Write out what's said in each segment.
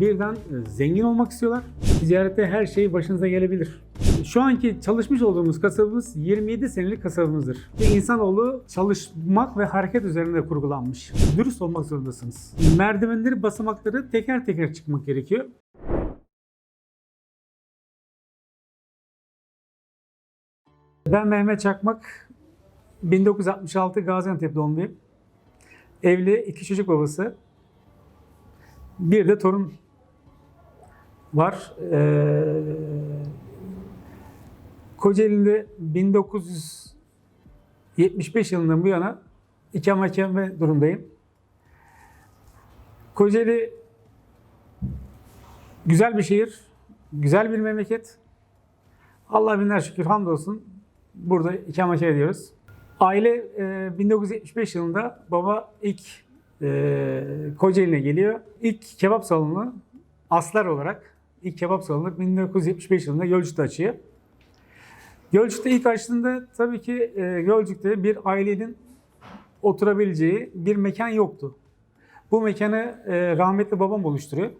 birden e, zengin olmak istiyorlar. Ticarette her şey başınıza gelebilir. Şu anki çalışmış olduğumuz kasabımız 27 senelik kasabımızdır. Ve insanoğlu çalışmak ve hareket üzerinde kurgulanmış. Dürüst olmak zorundasınız. Merdivenleri, basamakları teker teker çıkmak gerekiyor. Ben Mehmet Çakmak, 1966 Gaziantep doğumluyum. Evli, iki çocuk babası. Bir de torun var. Ee, Kocaeli'nde 1975 yılından bu yana ikamet etme durumdayım. Kocaeli güzel bir şehir, güzel bir memleket. Allah binler şükür hamdolsun burada ikamet ediyoruz. Aile e, 1975 yılında baba ilk e, Kocaeli'ne geliyor. İlk kebap salonu Aslar olarak ilk kebap salonu 1975 yılında Gölcük'te açıyor. Gölcük'te ilk açtığında tabii ki e, Gölcük'te bir ailenin oturabileceği bir mekan yoktu. Bu mekanı e, rahmetli babam oluşturuyor.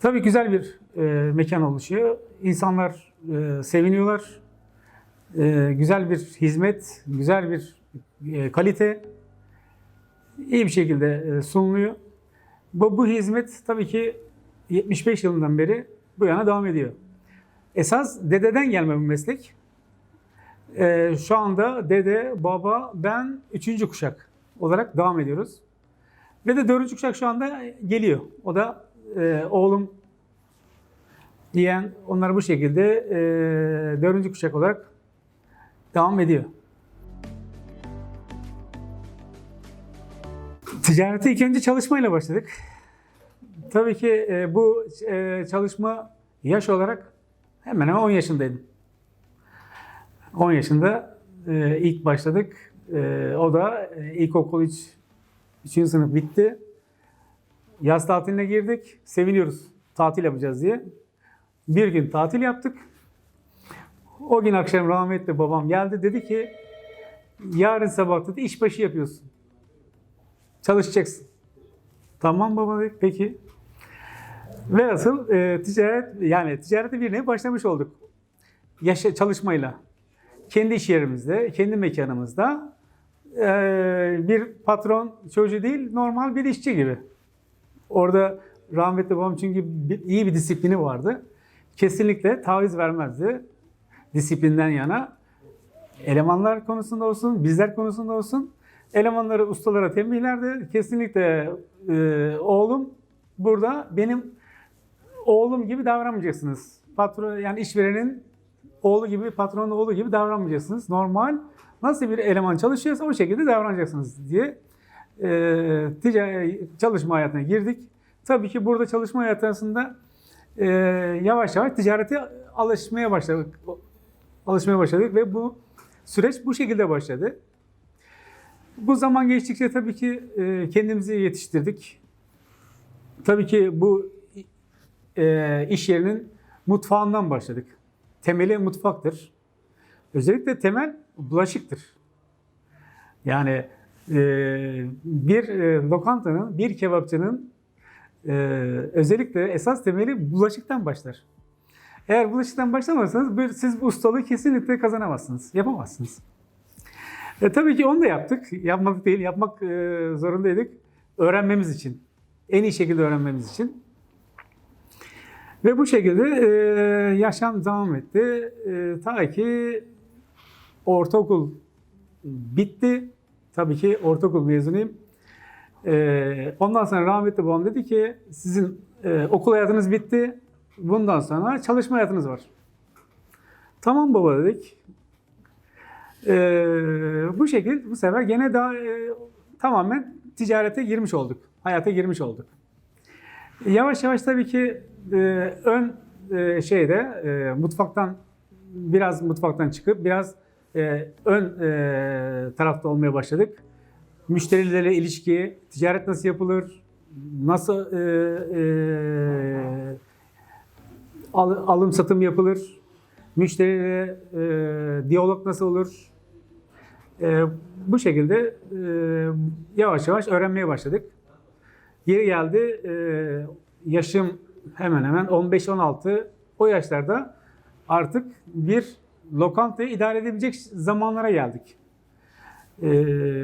Tabii güzel bir e, mekan oluşuyor. İnsanlar e, seviniyorlar. E, güzel bir hizmet, güzel bir e, kalite iyi bir şekilde e, sunuluyor. Bu, bu hizmet tabii ki 75 yılından beri bu yana devam ediyor. Esas dededen gelme bu meslek. E, şu anda dede, baba, ben üçüncü kuşak olarak devam ediyoruz. Ve de dördüncü kuşak şu anda geliyor. O da e, oğlum diyen onlar bu şekilde e, dördüncü kuşak olarak devam ediyor. Ticarete ilk önce çalışmayla başladık. Tabii ki e, bu e, çalışma yaş olarak hemen hemen 10 yaşındaydım. 10 yaşında e, ilk başladık. E, o da e, ilkokul 3. 3. sınıf bitti. Yaz tatiline girdik. Seviniyoruz tatil yapacağız diye. Bir gün tatil yaptık. O gün akşam rahmetli babam geldi. Dedi ki yarın sabah dedi işbaşı yapıyorsun. Çalışacaksın. Tamam baba dedik. Peki. Ve asıl e, ticaret yani ticarete bir nevi başlamış olduk. Yaşa, çalışmayla. Kendi iş yerimizde, kendi mekanımızda e, bir patron çocuğu değil, normal bir işçi gibi. Orada rahmetli babam çünkü bir, iyi bir disiplini vardı. Kesinlikle taviz vermezdi disiplinden yana. Elemanlar konusunda olsun, bizler konusunda olsun elemanları ustalara tembihlerdi. Kesinlikle e, oğlum burada benim oğlum gibi davranmayacaksınız. Patron yani işverenin oğlu gibi, patronun oğlu gibi davranmayacaksınız. Normal nasıl bir eleman çalışıyorsa o şekilde davranacaksınız diye e, ticari çalışma hayatına girdik. Tabii ki burada çalışma hayatında e, yavaş yavaş ticarete alışmaya başladık. Alışmaya başladık ve bu süreç bu şekilde başladı. Bu zaman geçtikçe tabii ki e, kendimizi yetiştirdik. Tabii ki bu e, iş yerinin mutfağından başladık. Temeli mutfaktır. Özellikle temel bulaşıktır. Yani e, bir e, lokantanın, bir kebapçının e, özellikle esas temeli bulaşıktan başlar. Eğer bulaşıktan başlamazsanız siz bu ustalığı kesinlikle kazanamazsınız, yapamazsınız. E, tabii ki onu da yaptık. Yapmadık değil, yapmak e, zorundaydık. Öğrenmemiz için. En iyi şekilde öğrenmemiz için. Ve bu şekilde e, yaşam devam etti. E, ta ki ortaokul bitti. Tabii ki ortaokul mezunuyum. E, ondan sonra rahmetli babam dedi ki sizin e, okul hayatınız bitti. Bundan sonra çalışma hayatınız var. Tamam baba dedik. E, bu şekilde bu sefer gene daha e, tamamen ticarete girmiş olduk. Hayata girmiş olduk. Yavaş yavaş tabii ki e, ön e, şeyde e, mutfaktan biraz mutfaktan çıkıp biraz e, ön e, tarafta olmaya başladık. Müşterilerle ilişki, ticaret nasıl yapılır, nasıl e, e, al- alım satım yapılır, müşteriyle e, diyalog nasıl olur, e, bu şekilde e, yavaş yavaş öğrenmeye başladık. Geri geldi. e, yaşım hemen hemen 15-16. O yaşlarda artık bir lokantayı idare edebilecek zamanlara geldik. E,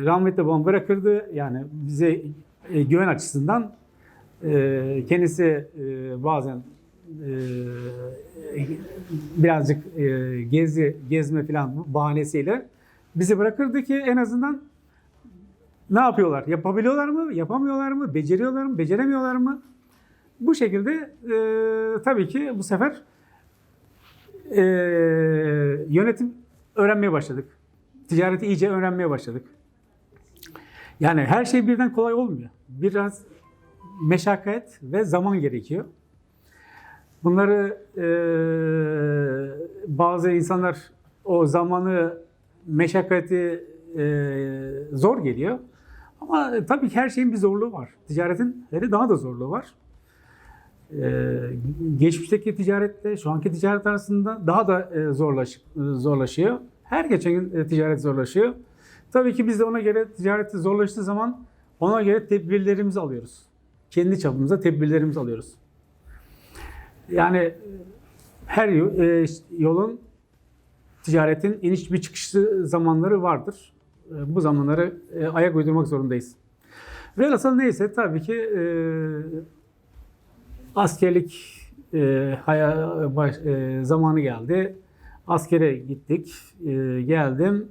rahmetli babam bırakırdı. Yani bize e, güven açısından e, kendisi e, bazen e, birazcık e, gezi gezme falan bahanesiyle bizi bırakırdı ki en azından ne yapıyorlar? Yapabiliyorlar mı? Yapamıyorlar mı? Beceriyorlar mı? Beceremiyorlar mı? Bu şekilde e, tabii ki bu sefer e, yönetim öğrenmeye başladık. Ticareti iyice öğrenmeye başladık. Yani her şey birden kolay olmuyor. Biraz meşakkat ve zaman gerekiyor. Bunları e, bazı insanlar o zamanı meşakkati e, zor geliyor. Ama tabii ki her şeyin bir zorluğu var. Ticaretin daha da zorluğu var. E, geçmişteki ticaretle şu anki ticaret arasında daha da e, zorlaş, zorlaşıyor. Her geçen gün e, ticaret zorlaşıyor. Tabii ki biz de ona göre ticareti zorlaştığı zaman ona göre tedbirlerimizi alıyoruz. Kendi çapımızda tedbirlerimizi alıyoruz. Yani e, her yo- e, yolun ticaretin iniş bir çıkışlı zamanları vardır. E, Bu zamanları e, ayak uydurmak zorundayız. Velhasıl neyse tabii ki e, askerlik e, haya- baş- e, zamanı geldi. Askere gittik, e, geldim.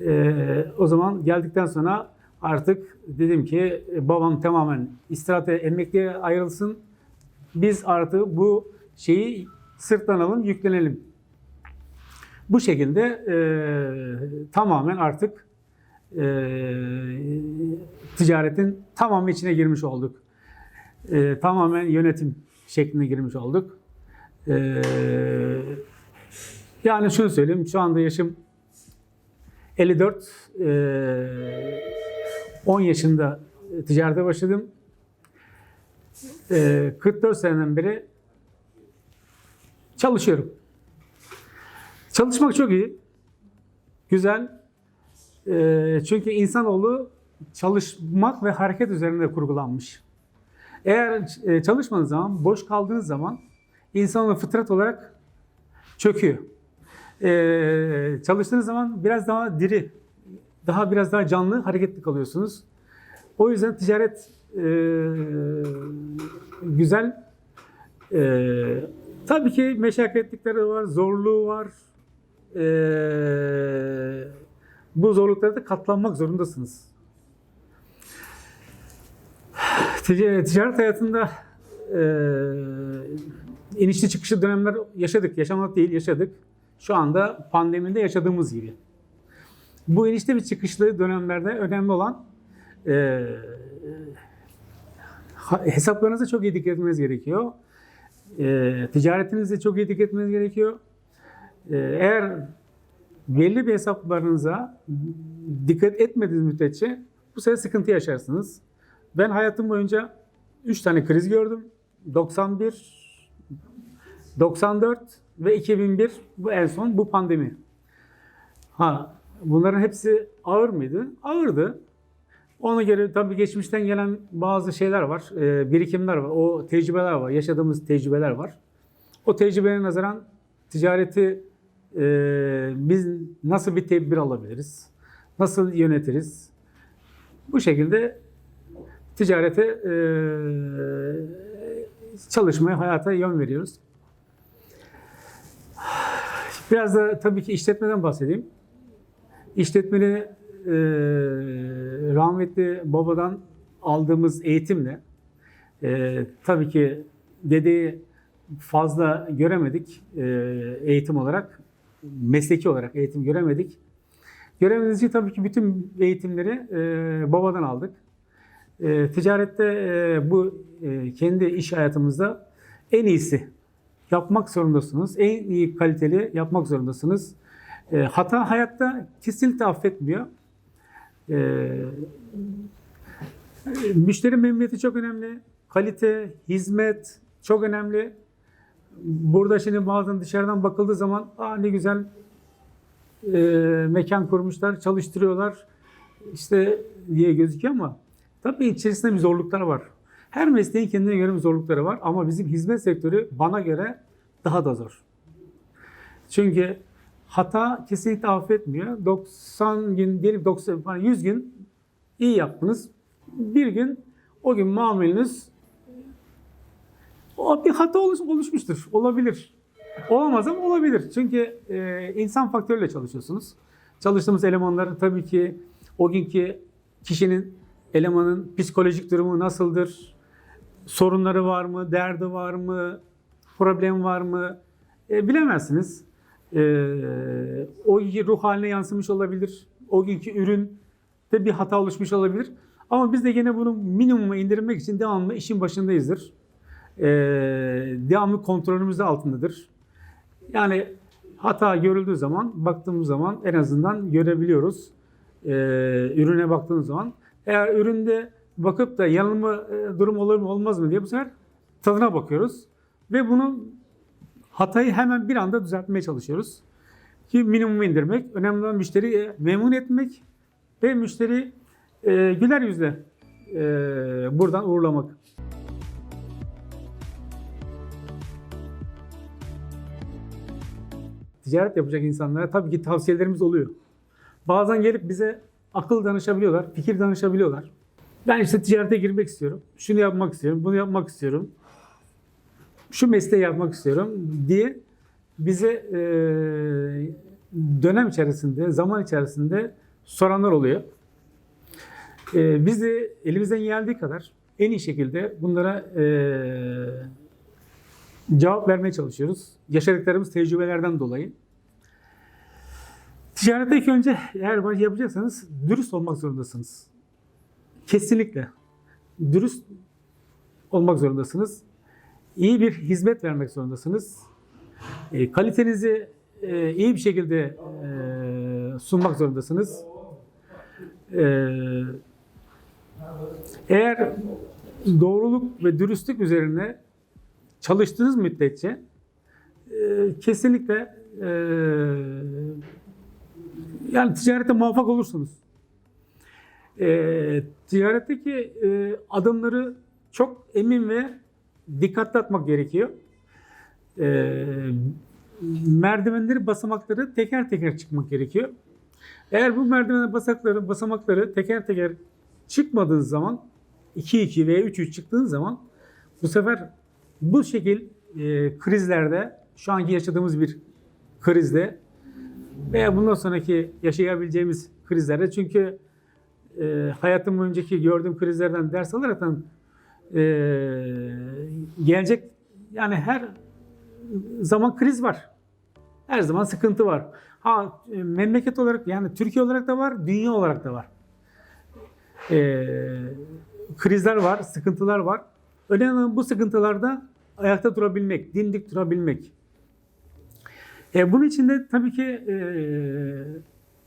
E, o zaman geldikten sonra artık dedim ki e, babam tamamen istirahate emekliye ayrılsın. Biz artık bu şeyi sırtlanalım, yüklenelim. Bu şekilde e, tamamen artık e, ticaretin tamamı içine girmiş olduk. E, tamamen yönetim şekline girmiş olduk. E, yani şunu söyleyeyim, şu anda yaşım 54, e, 10 yaşında ticarete başladım. E, 44 seneden beri çalışıyorum. Çalışmak çok iyi. Güzel. Ee, çünkü insanoğlu çalışmak ve hareket üzerinde kurgulanmış. Eğer e, çalışmadığınız zaman, boş kaldığınız zaman insanoğlu fıtrat olarak çöküyor. Ee, çalıştığınız zaman biraz daha diri, daha biraz daha canlı, hareketli kalıyorsunuz. O yüzden ticaret e, güzel. E, tabii ki meşakkatlikleri var, zorluğu var. Bu zorluklara da katlanmak zorundasınız. Tic- Ticaret hayatında e, inişli çıkışlı dönemler yaşadık. Yaşamak değil, yaşadık. Şu anda pandemide yaşadığımız gibi. Bu inişli ve çıkışlı dönemlerde önemli olan e, hesaplarınıza çok iyi dikkat etmeniz gerekiyor. E, ticaretinize çok iyi dikkat etmeniz gerekiyor. Ee, Eğer belli bir hesaplarınıza dikkat etmediğiniz müddetçe bu sefer sıkıntı yaşarsınız. Ben hayatım boyunca 3 tane kriz gördüm. 91, 94 ve 2001 bu en son bu pandemi. Ha bunların hepsi ağır mıydı? Ağırdı. Ona göre tabii geçmişten gelen bazı şeyler var, e, birikimler var, o tecrübeler var, yaşadığımız tecrübeler var. O tecrübeye nazaran ticareti e, biz nasıl bir tedbir alabiliriz? Nasıl yönetiriz? Bu şekilde ticarete e, çalışmaya, hayata yön veriyoruz. Biraz da tabii ki işletmeden bahsedeyim. İşletmeni e, rahmetli babadan aldığımız eğitimle e, tabii ki dedeyi fazla göremedik e, eğitim olarak, mesleki olarak eğitim göremedik. Göremediğimiz için tabii ki bütün eğitimleri babadan aldık. E, ticarette e, bu e, kendi iş hayatımızda en iyisi yapmak zorundasınız. En iyi kaliteli yapmak zorundasınız. E, hata hayatta kesinlikle affetmiyor. E, müşteri memnuniyeti çok önemli. Kalite, hizmet çok önemli. Burada şimdi bazen dışarıdan bakıldığı zaman Aa, ne güzel e, mekan kurmuşlar, çalıştırıyorlar işte diye gözüküyor ama tabii içerisinde bir zorluklar var. Her mesleğin kendine göre zorlukları var ama bizim hizmet sektörü bana göre daha da zor. Çünkü hata kesinlikle affetmiyor. 90 gün diyelim 90 hani 100 gün iyi yaptınız. Bir gün o gün muameliniz o bir hata oluş, oluşmuştur. Olabilir. Olamaz ama olabilir. Çünkü e, insan faktörüyle çalışıyorsunuz. Çalıştığımız elemanlar tabii ki o günkü kişinin, elemanın psikolojik durumu nasıldır? Sorunları var mı? Derdi var mı? Problem var mı? E, bilemezsiniz. E, o ruh haline yansımış olabilir. O günkü ürün de bir hata oluşmuş olabilir. Ama biz de gene bunu minimuma indirmek için devamlı işin başındayızdır. E, devamlı kontrolümüzde altındadır. Yani hata görüldüğü zaman, baktığımız zaman en azından görebiliyoruz. E, ürüne baktığımız zaman. Eğer üründe bakıp da yanılma e, durum olur mu olmaz mı diye bu sefer tadına bakıyoruz. Ve bunu hatayı hemen bir anda düzeltmeye çalışıyoruz. Ki minimuma indirmek. Önemli olan müşteriyi memnun etmek ve müşteri e, güler yüzle e, buradan uğurlamak. Ticaret yapacak insanlara tabii ki tavsiyelerimiz oluyor. Bazen gelip bize akıl danışabiliyorlar, fikir danışabiliyorlar. Ben işte ticarete girmek istiyorum, şunu yapmak istiyorum, bunu yapmak istiyorum, şu mesleği yapmak istiyorum diye bize e, dönem içerisinde, zaman içerisinde soranlar oluyor. E, biz de elimizden geldiği kadar en iyi şekilde bunlara e, cevap vermeye çalışıyoruz. Yaşadıklarımız tecrübelerden dolayı. Ticarette ilk önce eğer baş yapacaksanız dürüst olmak zorundasınız. Kesinlikle. Dürüst olmak zorundasınız. İyi bir hizmet vermek zorundasınız. E, kalitenizi e, iyi bir şekilde e, sunmak zorundasınız. E, eğer doğruluk ve dürüstlük üzerine çalıştığınız müddetçe e, kesinlikle e, yani ticarete muvaffak olursunuz. E, ticaretteki e, adımları çok emin ve dikkatli atmak gerekiyor. E, merdivenleri, basamakları teker teker çıkmak gerekiyor. Eğer bu merdiven basamakları, basamakları teker teker çıkmadığınız zaman 2-2 veya 3-3 çıktığınız zaman bu sefer bu şekil e, krizlerde şu anki yaşadığımız bir krizde veya bundan sonraki yaşayabileceğimiz krizlerde çünkü e, hayatım boyuncaki gördüğüm krizlerden ders alarak e, gelecek yani her zaman kriz var. Her zaman sıkıntı var. Ha e, memleket olarak yani Türkiye olarak da var, dünya olarak da var. E, krizler var, sıkıntılar var. Önemli olan bu sıkıntılarda ayakta durabilmek, dimdik durabilmek. E, bunun için de tabii ki e,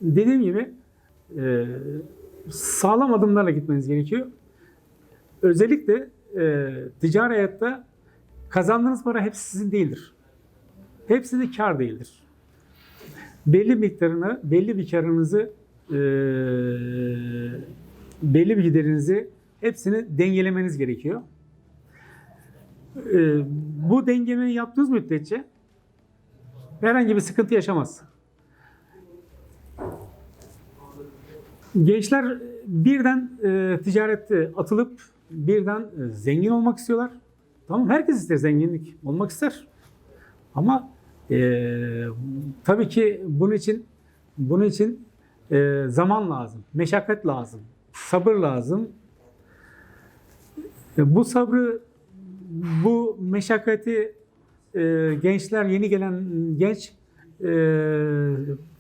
dediğim gibi e, sağlam adımlarla gitmeniz gerekiyor. Özellikle e, ticari hayatta kazandığınız para hepsi sizin değildir. Hepsi de kar değildir. Belli miktarını, belli bir karınızı, e, belli bir giderinizi hepsini dengelemeniz gerekiyor. E, bu dengelemeyi yaptığınız müddetçe herhangi bir sıkıntı yaşamaz. Gençler birden e, ticarette atılıp birden e, zengin olmak istiyorlar. Tamam herkes ister zenginlik olmak ister. Ama e, tabii ki bunun için bunun için e, zaman lazım, meşakkat lazım, sabır lazım. E, bu sabrı, bu meşakkati e, gençler, yeni gelen genç e,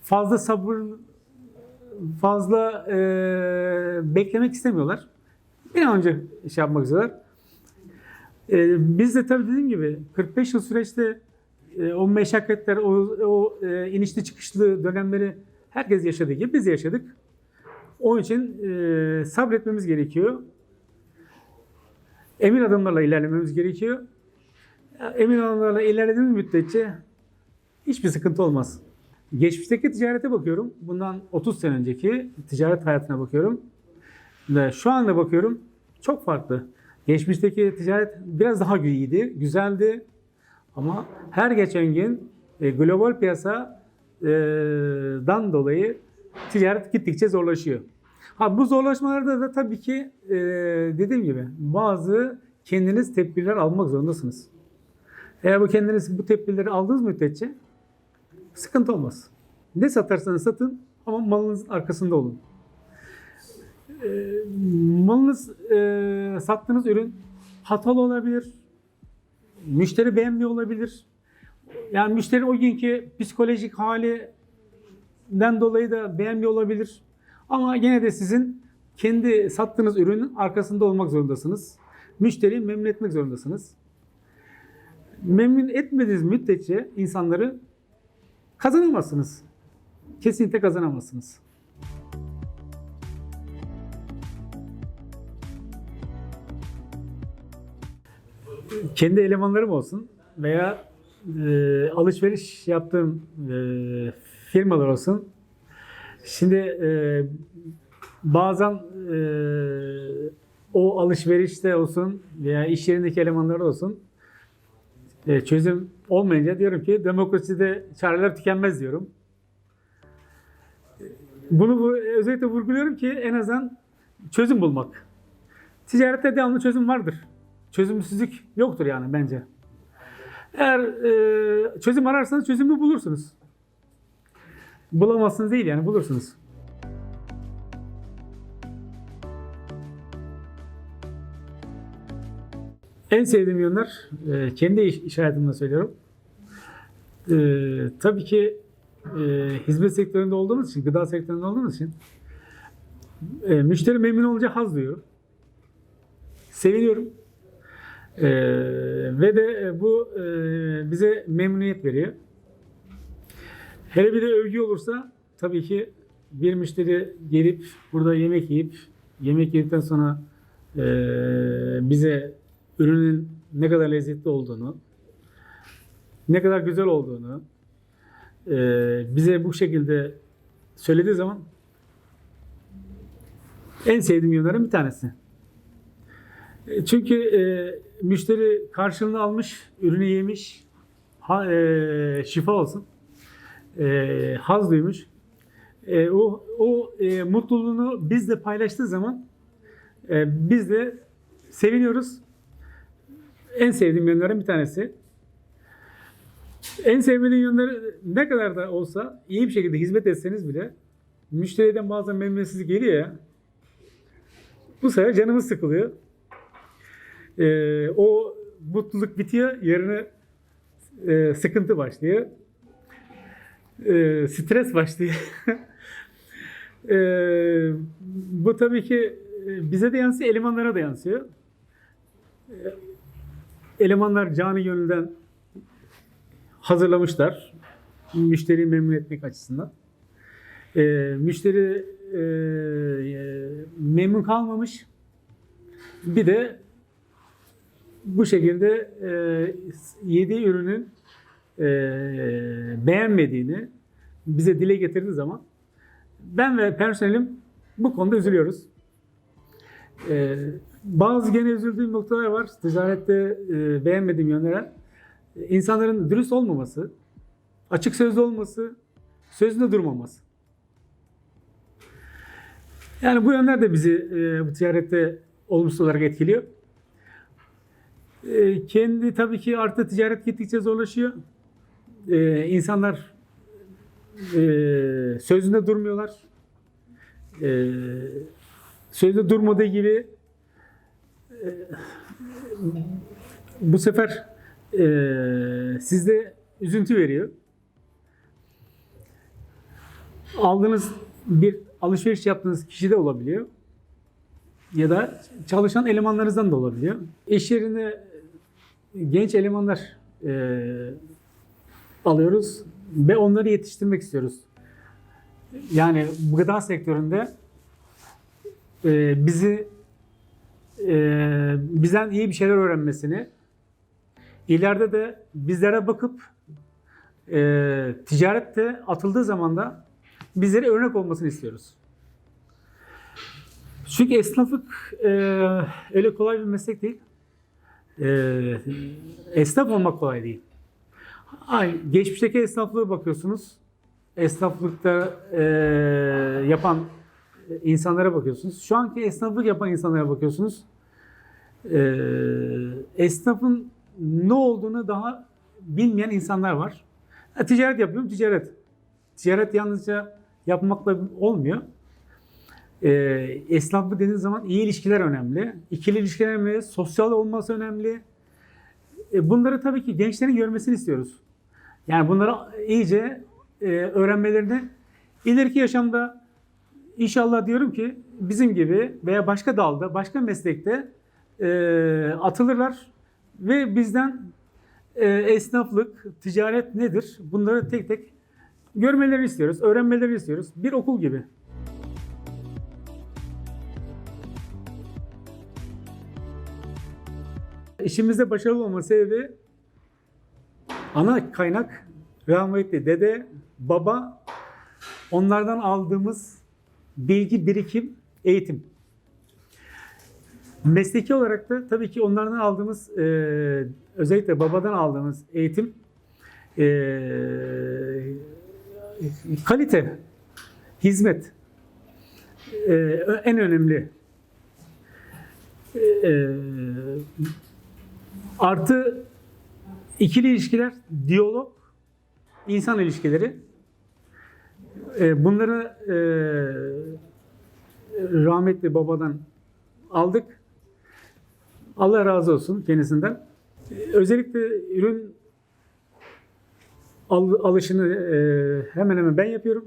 fazla sabır, fazla e, beklemek istemiyorlar. Bir an önce şey yapmak istiyorlar. E, biz de tabii dediğim gibi 45 yıl süreçte e, o meşakkatler, o, o e, inişli çıkışlı dönemleri herkes yaşadığı gibi biz de yaşadık. Onun için e, sabretmemiz gerekiyor. Emin adımlarla ilerlememiz gerekiyor. Emin adımlarla ilerlediğimiz müddetçe hiçbir sıkıntı olmaz. Geçmişteki ticarete bakıyorum. Bundan 30 sene önceki ticaret hayatına bakıyorum. Ve şu anda bakıyorum çok farklı. Geçmişteki ticaret biraz daha iyiydi, güzeldi. Ama her geçen gün e, global piyasadan dolayı ticaret gittikçe zorlaşıyor. Ha bu zorlaşmalarda da tabii ki e, dediğim gibi bazı kendiniz tedbirler almak zorundasınız. Eğer bu kendiniz bu tedbirleri aldığınız müddetçe sıkıntı olmaz. Ne satarsanız satın ama malınızın arkasında olun. E, malınız e, sattığınız ürün hatalı olabilir, müşteri beğenmiyor olabilir. Yani müşteri o günkü psikolojik halinden dolayı da beğenmiyor olabilir. Ama gene de sizin kendi sattığınız ürünün arkasında olmak zorundasınız. Müşteriyi memnun etmek zorundasınız. Memnun etmediğiniz müddetçe insanları kazanamazsınız. Kesinlikle kazanamazsınız. kendi elemanlarım olsun veya e, alışveriş yaptığım e, firmalar olsun. Şimdi e, bazen e, o alışverişte olsun veya iş yerindeki elemanlarda olsun e, çözüm olmayınca diyorum ki demokraside çareler tükenmez diyorum. Bunu bu, özellikle vurguluyorum ki en azından çözüm bulmak. Ticarette devamlı çözüm vardır çözümsüzlük yoktur yani bence. Eğer e, çözüm ararsanız çözümü bulursunuz. Bulamazsınız değil yani bulursunuz. En sevdiğim yönler, e, kendi iş, iş hayatımda söylüyorum. E, tabii ki e, hizmet sektöründe olduğumuz için, gıda sektöründe olduğumuz için e, müşteri memnun olunca haz duyuyorum. Seviniyorum. Ee, ve de bu e, bize memnuniyet veriyor. Hele bir de övgü olursa tabii ki bir müşteri gelip burada yemek yiyip yemek yedikten sonra e, bize ürünün ne kadar lezzetli olduğunu, ne kadar güzel olduğunu e, bize bu şekilde söylediği zaman en sevdiğim yönlerin bir tanesi. E, Çünkü e, müşteri karşılığını almış, ürünü yemiş, ha, e, şifa olsun, e, haz duymuş. E, o o e, mutluluğunu bizle paylaştığı zaman e, biz de seviniyoruz. En sevdiğim yönlerden bir tanesi. En sevmediğim yönleri ne kadar da olsa iyi bir şekilde hizmet etseniz bile müşteriden bazen memnuniyetsizlik geliyor ya. Bu sefer canımız sıkılıyor. Ee, o mutluluk bitiyor, yerine e, sıkıntı başlıyor. E, stres başlıyor. e, bu tabii ki e, bize de yansıyor, elemanlara da yansıyor. Elemanlar canı gönülden hazırlamışlar. Müşteriyi memnun etmek açısından. E, müşteri e, memnun kalmamış. Bir de bu şekilde e, yediği ürünün e, beğenmediğini bize dile getirdiği zaman ben ve personelim bu konuda üzülüyoruz. E, bazı gene üzüldüğüm noktalar var. Ticarette e, beğenmediğim yönler. İnsanların dürüst olmaması, açık sözlü olması, sözünde durmaması. Yani bu yönler de bizi e, bu ticarette olumsuz olarak etkiliyor. E, kendi tabii ki artık ticaret gittikçe zorlaşıyor. E, insanlar e, sözünde durmuyorlar. E, sözde durmadığı gibi bu sefer e, sizde üzüntü veriyor. Aldığınız bir alışveriş yaptığınız kişi de olabiliyor. Ya da çalışan elemanlarınızdan da olabiliyor. İş yerinde genç elemanlar e, alıyoruz ve onları yetiştirmek istiyoruz. Yani gıda sektöründe e, bizi e, bizden iyi bir şeyler öğrenmesini, ileride de bizlere bakıp e, ticarette atıldığı zaman da bizlere örnek olmasını istiyoruz. Çünkü esnaflık e, öyle kolay bir meslek değil. E, esnaf olmak kolay değil. Ay, geçmişteki esnaflığa bakıyorsunuz. Esnaflıkta e, yapan insanlara bakıyorsunuz. Şu anki esnaflık yapan insanlara bakıyorsunuz. E, esnafın ne olduğunu daha bilmeyen insanlar var. Ha, ticaret yapıyorum, ticaret. Ticaret yalnızca yapmakla olmuyor. E, esnaflık dediğiniz zaman iyi ilişkiler önemli. İkili ilişkiler önemli, sosyal olması önemli. E, bunları tabii ki gençlerin görmesini istiyoruz. Yani bunları iyice e, öğrenmelerini ileriki yaşamda inşallah diyorum ki bizim gibi veya başka dalda, başka meslekte e, atılırlar ve bizden e, esnaflık, ticaret nedir? Bunları tek tek görmelerini istiyoruz, öğrenmelerini istiyoruz. Bir okul gibi. İşimizde başarılı olma sebebi ana kaynak rahmetli dede, baba, onlardan aldığımız bilgi, birikim, eğitim. Mesleki olarak da tabii ki onlardan aldığımız, e, özellikle babadan aldığımız eğitim, e, kalite, hizmet e, en önemli. E, artı ikili ilişkiler, diyalog, insan ilişkileri. E, bunları e, rahmetli babadan aldık. Allah razı olsun kendisinden. Özellikle ürün al- alışını e, hemen hemen ben yapıyorum.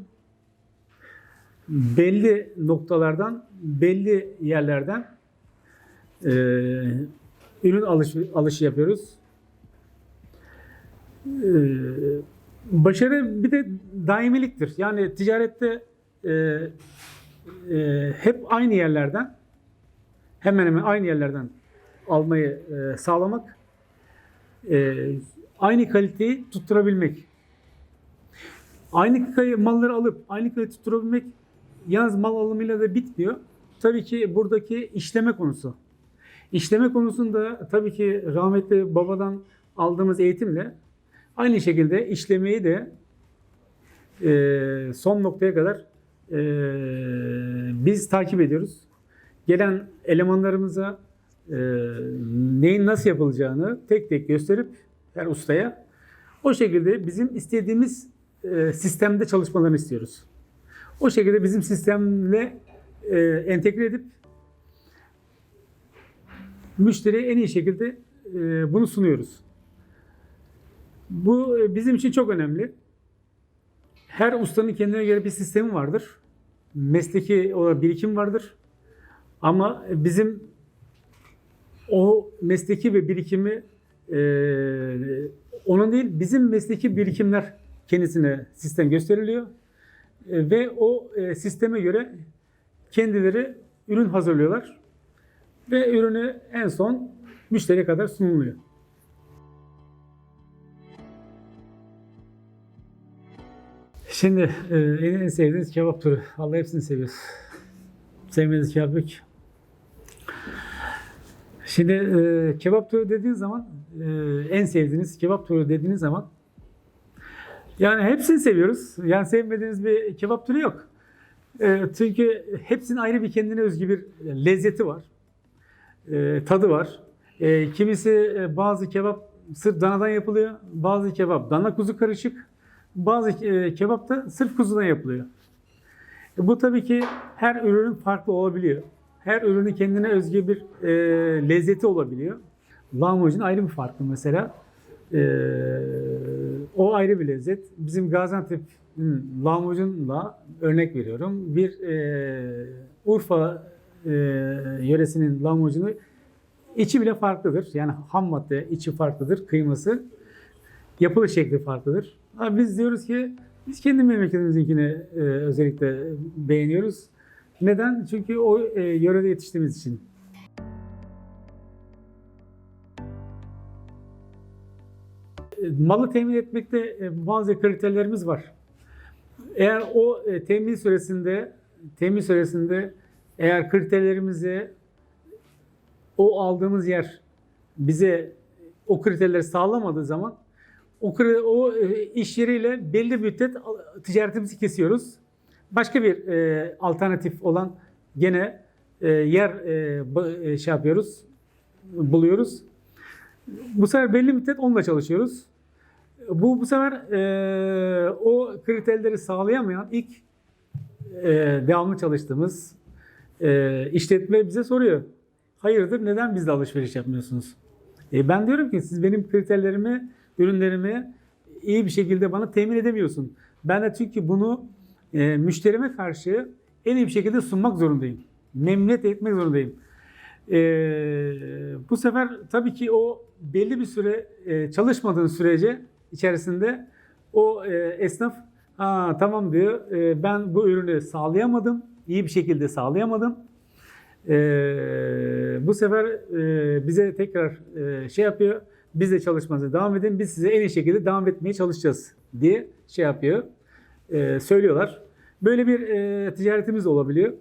Belli noktalardan, belli yerlerden e, ürün alışı, alışı yapıyoruz. E, başarı bir de daimiliktir. Yani ticarette e, e, hep aynı yerlerden hemen hemen aynı yerlerden almayı e, sağlamak e, aynı kaliteyi tutturabilmek. Aynı malları alıp aynı kaliteyi tutturabilmek yalnız mal alımıyla da bitmiyor. Tabii ki buradaki işleme konusu. İşleme konusunda tabii ki rahmetli babadan aldığımız eğitimle aynı şekilde işlemeyi de e, son noktaya kadar e, biz takip ediyoruz. Gelen elemanlarımıza e, neyin nasıl yapılacağını tek tek gösterip her ustaya o şekilde bizim istediğimiz e, sistemde çalışmalarını istiyoruz. O şekilde bizim sistemle e, entegre edip müşteriye en iyi şekilde e, bunu sunuyoruz. Bu e, bizim için çok önemli. Her ustanın kendine göre bir sistemi vardır. Mesleki olarak birikim vardır. Ama bizim o mesleki ve birikimi e, onun değil bizim mesleki birikimler kendisine sistem gösteriliyor. E, ve o e, sisteme göre kendileri ürün hazırlıyorlar. Ve ürünü en son müşteriye kadar sunuluyor. Şimdi e, en, sevdiğiniz kebap türü. Allah hepsini seviyoruz. Sevmediğiniz kebap yok. Şimdi e, kebap türü dediğiniz zaman e, en sevdiğiniz kebap türü dediğiniz zaman yani hepsini seviyoruz. Yani sevmediğiniz bir kebap türü yok. E, çünkü hepsinin ayrı bir kendine özgü bir lezzeti var. E, tadı var. E, kimisi e, bazı kebap sırf danadan yapılıyor. Bazı kebap dana kuzu karışık. Bazı e, kebap da sırf kuzudan yapılıyor. E, bu tabii ki her ürünün farklı olabiliyor. Her ürünün kendine özgü bir e, lezzeti olabiliyor. Lahmacun ayrı bir farklı mesela. E, o ayrı bir lezzet. Bizim Gaziantep lahmacunla örnek veriyorum. Bir e, Urfa e, yöresinin lahmacunu içi bile farklıdır. Yani ham madde içi farklıdır, kıyması. Yapılış şekli farklıdır. Ama biz diyoruz ki biz kendi memleketimizinkini e, özellikle beğeniyoruz. Neden? Çünkü o e, yörede yetiştiğimiz için. E, Malı temin etmekte e, bazı kriterlerimiz var. Eğer o e, temin süresinde temin süresinde Eğer kriterlerimizi o aldığımız yer bize o kriterleri sağlamadığı zaman o, o e, iş yeriyle belli bir müddet ticaretimizi kesiyoruz. Başka bir e, alternatif olan gene e, yer e, e, şey yapıyoruz, buluyoruz. Bu sefer belli müddet onunla çalışıyoruz. Bu bu sefer e, o kriterleri sağlayamayan ilk e, devamlı çalıştığımız e, işletme bize soruyor. Hayırdır neden bizde alışveriş yapmıyorsunuz? E, ben diyorum ki siz benim kriterlerimi, ürünlerimi iyi bir şekilde bana temin edemiyorsun. Ben de çünkü bunu e, müşterime karşı en iyi bir şekilde sunmak zorundayım. Memnuniyet etmek zorundayım. E, bu sefer tabii ki o belli bir süre e, çalışmadığın sürece içerisinde o e, esnaf ha, tamam diyor e, ben bu ürünü sağlayamadım, iyi bir şekilde sağlayamadım. E, bu sefer e, bize tekrar e, şey yapıyor, biz de çalışmanıza devam edin, biz size en iyi şekilde devam etmeye çalışacağız diye şey yapıyor, e, söylüyorlar. Böyle bir e, ticaretimiz olabiliyor.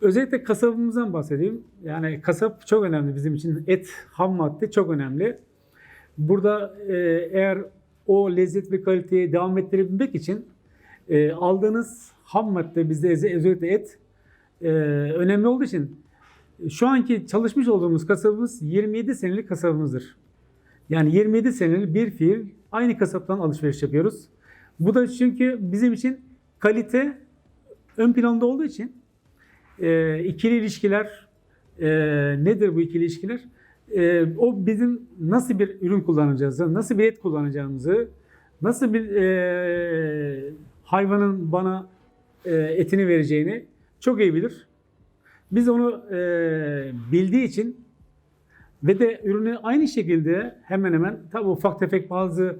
Özellikle kasabımızdan bahsedeyim. Yani kasap çok önemli bizim için. Et, ham madde çok önemli. Burada e, eğer o lezzet ve kaliteyi devam ettirebilmek için e, aldığınız ham madde bizde öze- özellikle et e, önemli olduğu için şu anki çalışmış olduğumuz kasabımız 27 senelik kasabımızdır. Yani 27 senelik bir fiil aynı kasaptan alışveriş yapıyoruz. Bu da çünkü bizim için kalite ön planda olduğu için e, ikili ilişkiler e, nedir bu ikili ilişkiler? E, o bizim nasıl bir ürün kullanacağımızı, nasıl bir et kullanacağımızı, nasıl bir e, hayvanın bana e, etini vereceğini çok iyi bilir. Biz onu e, bildiği için ve de ürünü aynı şekilde hemen hemen tabi ufak tefek bazı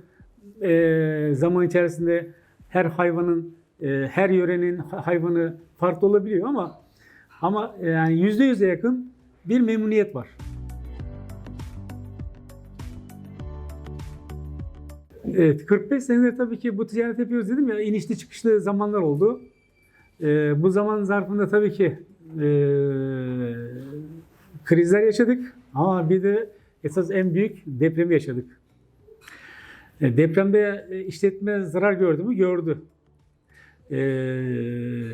e, zaman içerisinde her hayvanın e, her yörenin ha- hayvanı farklı olabiliyor ama ama yani yüzde yüze yakın bir memnuniyet var. Evet, 45 senedir tabii ki bu ticaret yapıyoruz dedim ya inişli çıkışlı zamanlar oldu. Ee, bu zaman zarfında tabii ki e, krizler yaşadık ama bir de esas en büyük depremi yaşadık. E, depremde e, işletme zarar gördü mü? Gördü. Ee,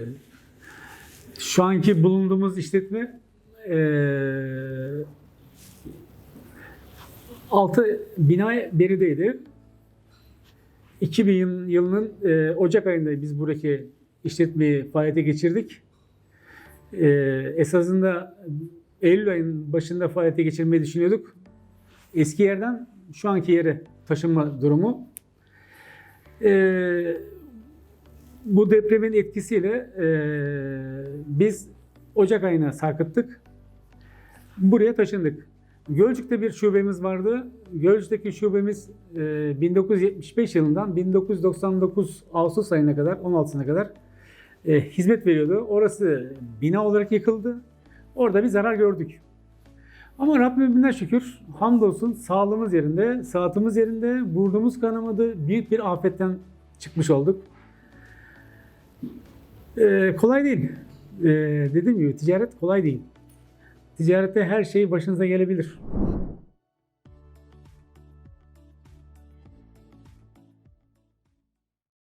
şu anki bulunduğumuz işletme e, altı bina berideydi. 2000 yılının e, Ocak ayında biz buradaki işletmeyi faaliyete geçirdik. E, esasında Eylül ayının başında faaliyete geçirmeyi düşünüyorduk. Eski yerden şu anki yere taşınma durumu. E, bu depremin etkisiyle e, biz Ocak ayına sarkıttık. Buraya taşındık. Gölcük'te bir şubemiz vardı. Gölcük'teki şubemiz e, 1975 yılından 1999 Ağustos ayına kadar, 16'sına kadar e, hizmet veriyordu. Orası bina olarak yıkıldı. Orada bir zarar gördük. Ama Rabbime şükür hamdolsun sağlığımız yerinde, saatimiz yerinde, burnumuz kanamadı. Büyük bir afetten çıkmış olduk. E, kolay değil. E, dediğim gibi ticaret kolay değil. Ticarette her şey başınıza gelebilir.